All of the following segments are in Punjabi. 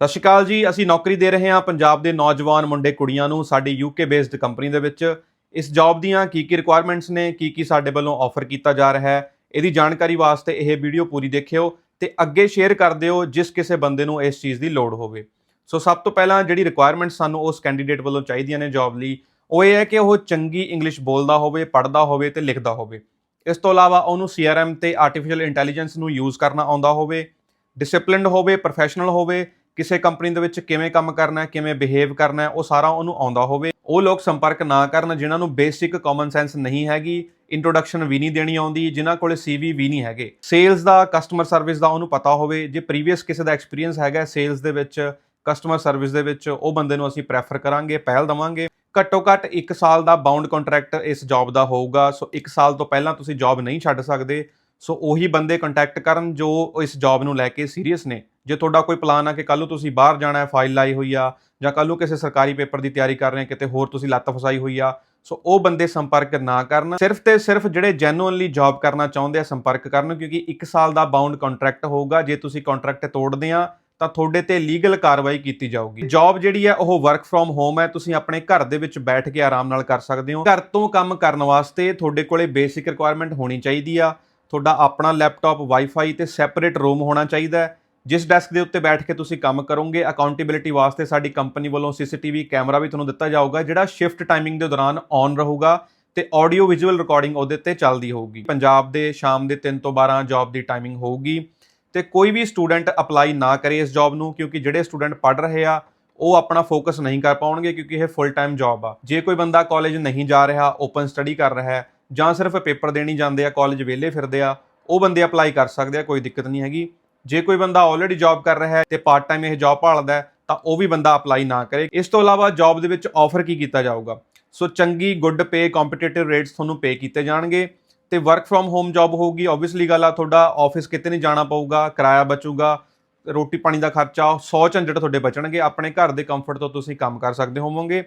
ਸਤਿ ਸ਼੍ਰੀ ਅਕਾਲ ਜੀ, ਅਸੀਂ ਨੌਕਰੀ ਦੇ ਰਹੇ ਹਾਂ ਪੰਜਾਬ ਦੇ ਨੌਜਵਾਨ ਮੁੰਡੇ ਕੁੜੀਆਂ ਨੂੰ ਸਾਡੀ ਯੂਕੇ ਬੇਸਡ ਕੰਪਨੀ ਦੇ ਵਿੱਚ। ਇਸ ਜੌਬ ਦੀਆਂ ਕੀ ਕੀ ਰਿਕੁਆਇਰਮੈਂਟਸ ਨੇ, ਕੀ ਕੀ ਸਾਡੇ ਵੱਲੋਂ ਆਫਰ ਕੀਤਾ ਜਾ ਰਿਹਾ ਹੈ, ਇਹਦੀ ਜਾਣਕਾਰੀ ਵਾਸਤੇ ਇਹ ਵੀਡੀਓ ਪੂਰੀ ਦੇਖਿਓ ਤੇ ਅੱਗੇ ਸ਼ੇਅਰ ਕਰ ਦਿਓ ਜਿਸ ਕਿਸੇ ਬੰਦੇ ਨੂੰ ਇਸ ਚੀਜ਼ ਦੀ ਲੋੜ ਹੋਵੇ। ਸੋ ਸਭ ਤੋਂ ਪਹਿਲਾਂ ਜਿਹੜੀ ਰਿਕੁਆਇਰਮੈਂਟ ਸਾਨੂੰ ਉਸ ਕੈਂਡੀਡੇਟ ਵੱਲੋਂ ਚਾਹੀਦੀਆਂ ਨੇ ਜੌਬ ਲਈ, ਉਹ ਇਹ ਹੈ ਕਿ ਉਹ ਚੰਗੀ ਇੰਗਲਿਸ਼ ਬੋਲਦਾ ਹੋਵੇ, ਪੜ੍ਹਦਾ ਹੋਵੇ ਤੇ ਲਿਖਦਾ ਹੋਵੇ। ਇਸ ਤੋਂ ਇਲਾਵਾ ਉਹਨੂੰ CRM ਤੇ ਆਰਟੀਫੀਸ਼ੀਅਲ ਇੰਟੈਲੀਜੈਂਸ ਨੂੰ ਯੂਜ਼ ਕਰਨਾ ਆਉਂਦਾ ਹੋਵੇ। ਡਿਸਪਲਿਨਡ ਹੋਵੇ ਪ੍ਰੋਫੈਸ਼ਨਲ ਹੋਵੇ ਕਿਸੇ ਕੰਪਨੀ ਦੇ ਵਿੱਚ ਕਿਵੇਂ ਕੰਮ ਕਰਨਾ ਹੈ, ਕਿਵੇਂ ਬਿਹੇਵ ਕਰਨਾ ਹੈ, ਉਹ ਸਾਰਾ ਉਹਨੂੰ ਆਉਂਦਾ ਹੋਵੇ। ਉਹ ਲੋਕ ਸੰਪਰਕ ਨਾ ਕਰਨ ਜਿਨ੍ਹਾਂ ਨੂੰ ਬੇਸਿਕ ਕਾਮਨ ਸੈਂਸ ਨਹੀਂ ਹੈਗੀ ਇੰਟਰੋਡਕਸ਼ਨ ਵੀ ਨਹੀਂ ਦੇਣੀ ਆਉਂਦੀ, ਜਿਨ੍ਹਾਂ ਕੋਲੇ CV ਵੀ ਨਹੀਂ ਹੈਗੇ। ਸੇਲਸ ਦਾ ਕਸਟਮਰ ਸਰਵਿਸ ਦਾ ਉਹਨੂੰ ਪਤਾ ਹੋਵੇ, ਜੇ ਪ੍ਰੀਵੀਅਸ ਕਿਸੇ ਦਾ ਐਕਸਪੀਰੀਅੰਸ ਹੈਗਾ ਸੇਲਸ ਦੇ ਵਿੱਚ ਕਸਟਮਰ ਸਰਵਿਸ ਦੇ ਵਿੱਚ, ਉਹ ਬੰਦੇ ਨੂੰ ਅਸੀਂ ਪ੍ਰੈਫਰ ਕਰਾਂਗੇ, ਪਹਿਲ ਦਵਾਂਗੇ। ਘੱਟੋ ਘੱਟ 1 ਸਾਲ ਦਾ ਬਾਉਂਡ ਕੰਟਰੈਕਟ ਇਸ ਜੌਬ ਦਾ ਹੋਊਗਾ, ਸੋ 1 ਸਾਲ ਤੋਂ ਪਹਿਲਾਂ ਤੁਸੀਂ ਜੌਬ ਨਹੀਂ ਛੱਡ ਸਕਦੇ, ਸੋ ਉਹੀ ਬੰਦੇ ਕੰਟੈਕਟ ਕਰਨ ਜੋ ਇਸ ਜੌਬ ਨੂੰ ਲੈ ਕੇ ਸੀਰੀਅਸ ਨੇ। ਜੇ ਤੁਹਾਡਾ ਕੋਈ ਪਲਾਨ ਆ ਕਿ ਕੱਲ ਨੂੰ ਤੁਸੀਂ ਬਾਹਰ ਜਾਣਾ ਹੈ ਫਾਈਲ ਲਾਈ ਹੋਈ ਆ, ਜਾਂ ਕੱਲ ਨੂੰ ਕਿਸੇ ਸਰਕਾਰੀ ਪੇਪਰ ਦੀ ਤਿਆਰੀ ਕਰ ਰਹੇ ਹੋ, ਕਿਤੇ ਹੋਰ ਤੁਸੀਂ ਲੱਤ ਫਸਾਈ ਹੋਈ ਆ, ਸੋ ਉਹ ਬੰਦੇ ਸੰਪਰਕ ਨਾ ਕਰਨ। ਸਿਰਫ ਤੇ ਸਿਰਫ ਜਿਹੜੇ ਜੈਨੂਇਨਲੀ ਜੌਬ ਕਰਨਾ ਚਾਹੁੰਦੇ ਆ, ਸੰਪਰਕ ਕਰਨ, ਕਿਉਂਕਿ 1 ਸਾਲ ਦਾ ਬਾਉਂਡ ਕੰਟਰੈਕਟ ਹੋਊਗਾ। ਜੇ ਤੁਸੀਂ ਕੰਟਰੈਕਟ ਤੋੜਦੇ ਆ, ਤਾਂ ਤੁਹਾਡੇ ਤੇ ਲੀਗਲ ਕਾਰਵਾਈ ਕੀਤੀ ਜਾਊਗੀ। ਜੌਬ ਜਿਹੜੀ ਹੈ ਉਹ ਵਰਕ ਫਰੋਮ ਹੋਮ ਹੈ। ਤੁਸੀਂ ਆਪਣੇ ਘਰ ਦੇ ਵਿੱਚ ਬੈਠ ਕੇ ਆਰਾਮ ਨਾਲ ਕਰ ਸਕਦੇ ਹੋ। ਘਰ ਤੋਂ ਕੰਮ ਕਰਨ ਵਾਸਤੇ ਤੁਹਾਡੇ ਕੋਲੇ ਬੇਸਿਕ ਰਿਕੁਆਇਰਮੈਂਟ ਹੋਣੀ ਚਾਹੀਦੀ ਆ। ਤੁਹਾਡਾ ਆਪਣਾ ਲੈਪਟਾਪ ਵਾਈਫਾਈ ਤੇ ਸੈਪਰੇਟ ਰੂਮ ਹੋਣਾ ਚਾਹੀਦਾ ਹੈ। ਜਿਸ ਡੈਸਕ ਦੇ ਉੱਤੇ ਬੈਠ ਕੇ ਤੁਸੀਂ ਕੰਮ ਕਰੋਗੇ ਅਕਾਊਂਟੇਬਿਲਿਟੀ ਵਾਸਤੇ ਸਾਡੀ ਕੰਪਨੀ ਵੱਲੋਂ ਸੀਸੀਟੀਵੀ ਕੈਮਰਾ ਵੀ ਤੁਹਾਨੂੰ ਦਿੱਤਾ ਜਾਊਗਾ, ਜਿਹੜਾ ਸ਼ਿਫਟ ਟਾਈਮਿੰਗ ਦੇ ਦੌਰਾਨ ਔਨ ਰਹੂਗਾ ਤੇ ਆਡੀਓ ਵਿਜ਼ੂਅਲ ਰਿਕਾਰਡਿੰਗ ਉਹਦੇ ਤੇ ਚੱਲਦੀ ਹੋਊਗੀ। ਪੰਜਾਬ ਦੇ ਸ਼ਾਮ ਦੇ 3 ਤੋਂ 12 ਜੌਬ ਦੀ ਟਾਈਮਿੰਗ ਹੋਊਗੀ ਤੇ ਕੋਈ ਵੀ ਸਟੂਡੈਂਟ ਅਪਲਾਈ ਨਾ ਕਰੇ ਇਸ ਜੌਬ ਨੂੰ, ਕਿਉਂਕਿ ਜਿਹੜੇ ਸਟੂਡੈਂਟ ਪੜ੍ਹ ਰਹੇ ਆ, ਉਹ ਆਪਣਾ ਫੋਕਸ ਨਹੀਂ ਕਰ ਪਾਉਣਗੇ, ਕਿਉਂਕਿ ਇਹ ਫੁੱਲ ਟਾਈਮ ਜੌਬ ਆ। ਜੇ ਕੋਈ ਬੰਦਾ ਕਾਲਜ ਨਹੀਂ ਜਾ ਰਿਹਾ ਓਪਨ ਸਟੱਡੀ ਕਰ ਰਿਹਾ ਹੈ, ਜਾਂ ਸਿਰਫ ਪੇਪਰ ਦੇਣੀ ਜਾਂਦੇ ਆ ਕਾਲਜ ਵਿਹਲੇ ਫਿਰਦੇ ਆ, ਉਹ ਬੰਦੇ ਅਪਲਾਈ ਕਰ ਸਕਦੇ ਆ, ਕੋਈ ਦਿੱਕਤ ਨਹੀਂ ਹੈਗੀ। ਜੇ ਕੋਈ ਬੰਦਾ ਆਲਰੇਡੀ ਜੌਬ ਕਰ ਰਿਹਾ ਹੈ ਤੇ ਪਾਰਟ ਟਾਈਮ ਇਹ ਜੌਬ ਭਾਲਦਾ ਤਾਂ ਉਹ ਵੀ ਬੰਦਾ ਅਪਲਾਈ ਨਾ ਕਰੇ। ਇਸ ਤੋਂ ਇਲਾਵਾ ਜੌਬ ਦੇ ਵਿੱਚ ਆਫਰ ਕੀ ਕੀਤਾ ਜਾਊਗਾ? ਸੋ ਚੰਗੀ ਗੁੱਡ ਪੇ ਕੰਪੀਟੀਟਿਵ ਰੇਟਸ ਤੁਹਾਨੂੰ ਪੇ ਕੀਤੇ ਜਾਣਗੇ ਤੇ ਵਰਕ ਫਰੋਮ ਹੋਮ ਜੌਬ ਹੋਊਗੀ। ਆਬਵੀਅਸਲੀ ਗੱਲ ਆ ਤੁਹਾਡਾ ਆਫਿਸ ਕਿਤੇ ਨਹੀਂ ਜਾਣਾ ਪਊਗਾ, ਕਿਰਾਇਆ ਬਚੂਗਾ, ਰੋਟੀ ਪਾਣੀ ਦਾ ਖਰਚਾ 100 ਝੰਜਟ ਤੁਹਾਡੇ ਬਚਣਗੇ। ਆਪਣੇ ਘਰ ਦੇ ਕੰਫਰਟ ਤੋਂ ਤੁਸੀਂ ਕੰਮ ਕਰ ਸਕਦੇ ਹੋਵੋਗੇ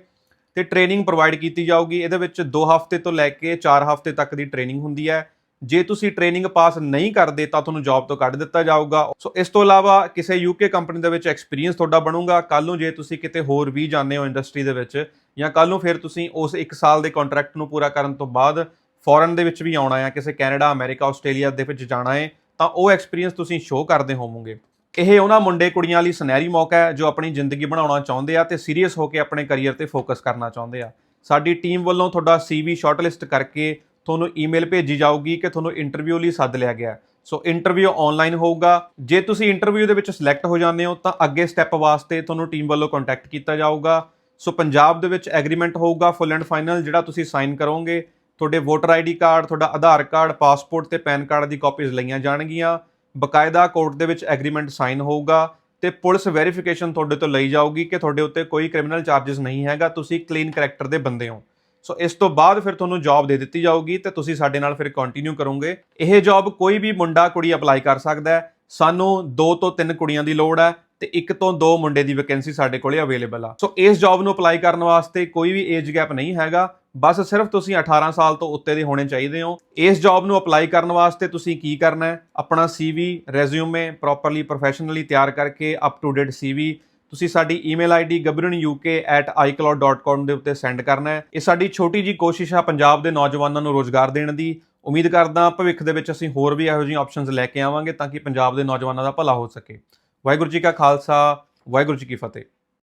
ਤੇ ਟ੍ਰੇਨਿੰਗ ਪ੍ਰੋਵਾਈਡ ਕੀਤੀ ਜਾਊਗੀ। ਇਹਦੇ ਵਿੱਚ 2 ਹਫ਼ਤੇ ਤੋਂ ਲੈ ਕੇ 4 ਹਫ਼ਤੇ ਤੱਕ ਦੀ ਟ੍ਰੇਨਿੰਗ ਹੁੰਦੀ ਹੈ। ਜੇ ਤੁਸੀਂ ਟ੍ਰੇਨਿੰਗ ਪਾਸ ਨਹੀਂ ਕਰਦੇ ਤਾਂ ਤੁਹਾਨੂੰ ਜੌਬ ਤੋਂ ਕੱਢ ਦਿੱਤਾ ਜਾਊਗਾ। ਸੋ ਇਸ ਤੋਂ ਇਲਾਵਾ ਕਿਸੇ ਯੂਕੇ ਕੰਪਨੀ ਦੇ ਵਿੱਚ ਐਕਸਪੀਰੀਅੰਸ ਤੁਹਾਡਾ ਬਣੂਗਾ। ਕੱਲ ਨੂੰ ਜੇ ਤੁਸੀਂ ਕਿਤੇ ਹੋਰ ਵੀ ਜਾਂਦੇ ਹੋ ਇੰਡਸਟਰੀ ਦੇ ਵਿੱਚ ਜਾਂ ਕੱਲ ਨੂੰ ਫਿਰ ਤੁਸੀਂ ਉਸ 1 ਸਾਲ ਦੇ ਕੰਟਰੈਕਟ ਨੂੰ ਪੂਰਾ ਕਰਨ ਤੋਂ ਬਾਅਦ ਫੋਰਨ ਦੇ ਵਿੱਚ ਵੀ ਆਉਣਾ ਹੈ ਕਿਸੇ ਕੈਨੇਡਾ, ਅਮਰੀਕਾ, ਆਸਟ੍ਰੇਲੀਆ ਦੇ ਵਿੱਚ ਜਾਣਾ ਹੈ, ਤਾਂ ਉਹ ਐਕਸਪੀਰੀਅੰਸ ਤੁਸੀਂ ਸ਼ੋਅ ਕਰਦੇ ਹੋਵੋਗੇ। ਇਹ ਉਹਨਾਂ ਮੁੰਡੇ ਕੁੜੀਆਂ ਲਈ ਸੁਨਹਿਰੀ ਮੌਕਾ ਹੈ ਜੋ ਆਪਣੀ ਜ਼ਿੰਦਗੀ ਬਣਾਉਣਾ ਚਾਹੁੰਦੇ ਆ ਤੇ ਸੀਰੀਅਸ ਹੋ ਕੇ ਆਪਣੇ ਕੈਰੀਅਰ ਤੇ ਫੋਕਸ ਕਰਨਾ ਚਾਹੁੰਦੇ ਆ। ਸਾਡੀ ਟੀਮ ਵੱਲੋਂ ਤੁਹਾਡਾ CV ਸ਼ਾਰਟਲਿਸਟ ਕਰਕੇ ਤੁਹਾਨੂੰ ਈਮੇਲ ਭੇਜੀ ਜਾਊਗੀ ਕਿ ਤੁਹਾਨੂੰ ਇੰਟਰਵਿਊ ਲਈ ਸੱਦ ਲਿਆ ਗਿਆ ਸੋ ਇੰਟਰਵਿਊ ਆਨਲਾਈਨ ਹੋਊਗਾ। ਜੇ ਤੁਸੀਂ ਇੰਟਰਵਿਊ ਦੇ ਵਿੱਚ ਸਿਲੈਕਟ ਹੋ ਜਾਂਦੇ ਹੋ, ਤਾਂ ਅੱਗੇ ਸਟੈਪ ਵਾਸਤੇ ਤੁਹਾਨੂੰ ਟੀਮ ਵੱਲੋਂ ਕੰਟੈਕਟ ਕੀਤਾ ਜਾਊਗਾ। ਸੋ ਪੰਜਾਬ ਦੇ ਵਿੱਚ ਐਗਰੀਮੈਂਟ ਹੋਊਗਾ ਫੁੱਲ ਐਂਡ ਫਾਈਨਲ ਜਿਹੜਾ ਤੁਸੀਂ ਸਾਈਨ ਕਰੋਗੇ। ਤੁਹਾਡੇ ਵੋਟਰ ਆਈਡੀ ਕਾਰਡ ਤੁਹਾਡਾ ਆਧਾਰ ਕਾਰਡ ਪਾਸਪੋਰਟ ਤੇ ਪੈਨ ਕਾਰਡ ਦੀ ਕਾਪੀਜ਼ ਲਈਆਂ ਜਾਣਗੀਆਂ। ਬਕਾਇਦਾ ਕੋਰਟ ਦੇ ਵਿੱਚ ਐਗਰੀਮੈਂਟ ਸਾਈਨ ਹੋਊਗਾ ਤੇ ਪੁਲਿਸ ਵੈਰੀਫਿਕੇਸ਼ਨ ਤੁਹਾਡੇ ਤੋਂ ਲਈ ਜਾਊਗੀ ਕਿ ਤੁਹਾਡੇ ਉੱਤੇ ਕੋਈ ਕ੍ਰਿਮੀਨਲ ਚਾਰजेस ਨਹੀਂ ਹੈਗਾ। ਤੁਸੀਂ ਕਲੀਨ ਕੈਰੈਕਟਰ ਦੇ ਬੰਦੇ ਹੋ। ਸੋ ਇਸ ਤੋਂ ਬਾਅਦ ਫਿਰ ਤੁਹਾਨੂੰ ਜੌਬ ਦੇ ਦਿੱਤੀ ਜਾਊਗੀ ਤੇ ਤੁਸੀਂ ਸਾਡੇ ਨਾਲ ਫਿਰ ਕੰਟੀਨਿਊ ਕਰੋਗੇ। ਇਹ ਜੌਬ ਕੋਈ ਵੀ ਮੁੰਡਾ, ਕੁੜੀ ਅਪਲਾਈ ਕਰ ਸਕਦਾ ਹੈ। ਸਾਨੂੰ 2 ਤੋਂ 3 ਕੁੜੀਆਂ ਦੀ ਲੋੜ ਹੈ ਤੇ ਇੱਕ ਤੋਂ ਦੋ ਮੁੰਡੇ ਦੀ ਵੈਕੈਂਸੀ ਸਾਡੇ ਕੋਲੇ ਅਵੇਲੇਬਲ ਆ। ਸੋ ਇਸ ਜੌਬ ਨੂੰ ਅਪਲਾਈ ਕਰਨ ਵਾਸਤੇ ਕੋਈ ਵੀ ਏਜ ਗੈਪ ਨਹੀਂ ਹੈਗਾ। ਬਸ ਸਿਰਫ ਤੁਸੀਂ 18 ਸਾਲ ਤੋਂ ਉੱਤੇ ਦੇ ਹੋਣੇ ਚਾਹੀਦੇ ਹੋ। ਇਸ ਜੌਬ ਨੂੰ ਅਪਲਾਈ ਕਰਨ ਵਾਸਤੇ ਤੁਸੀਂ ਕੀ ਕਰਨਾ ਹੈ? ਆਪਣਾ CV ਰੈਜ਼ਿਊਮੇ ਪ੍ਰੋਪਰਲੀ ਪ੍ਰੋਫੈਸ਼ਨਲੀ ਤਿਆਰ ਕਰਕੇ ਅਪ ਟੂ ਡੇਟ CV ਤੁਸੀਂ ਸਾਡੀ ਈਮੇਲ ਆਈਡੀ gabranuk@icloud.com ਦੇ ਉੱਤੇ ਸੈਂਡ ਕਰਨਾ ਹੈ। ਇਹ ਸਾਡੀ ਛੋਟੀ ਜੀ ਕੋਸ਼ਿਸ਼ ਆ ਪੰਜਾਬ ਦੇ ਨੌਜਵਾਨਾਂ ਨੂੰ ਰੋਜ਼ਗਾਰ ਦੇਣ ਦੀ। ਉਮੀਦ ਕਰਦਾ ਭਵਿੱਖ ਦੇ ਵਿੱਚ ਅਸੀਂ ਹੋਰ ਵੀ ਇਹੋ ਜਿਹੀਆਂ ਆਪਸ਼ਨਸ ਲੈ ਕੇ ਆਵਾਂਗੇ ਤਾਂ ਕਿ ਪੰਜਾਬ ਦੇ ਨੌਜਵਾਨਾਂ ਦਾ ਭਲਾ ਹੋ ਸਕੇ। ਵਾਹਿਗੁਰੂ ਜੀ ਕਾ ਖਾਲਸਾ, ਵਾਹਿਗੁਰੂ ਜੀ ਕੀ ਫਤਿਹ।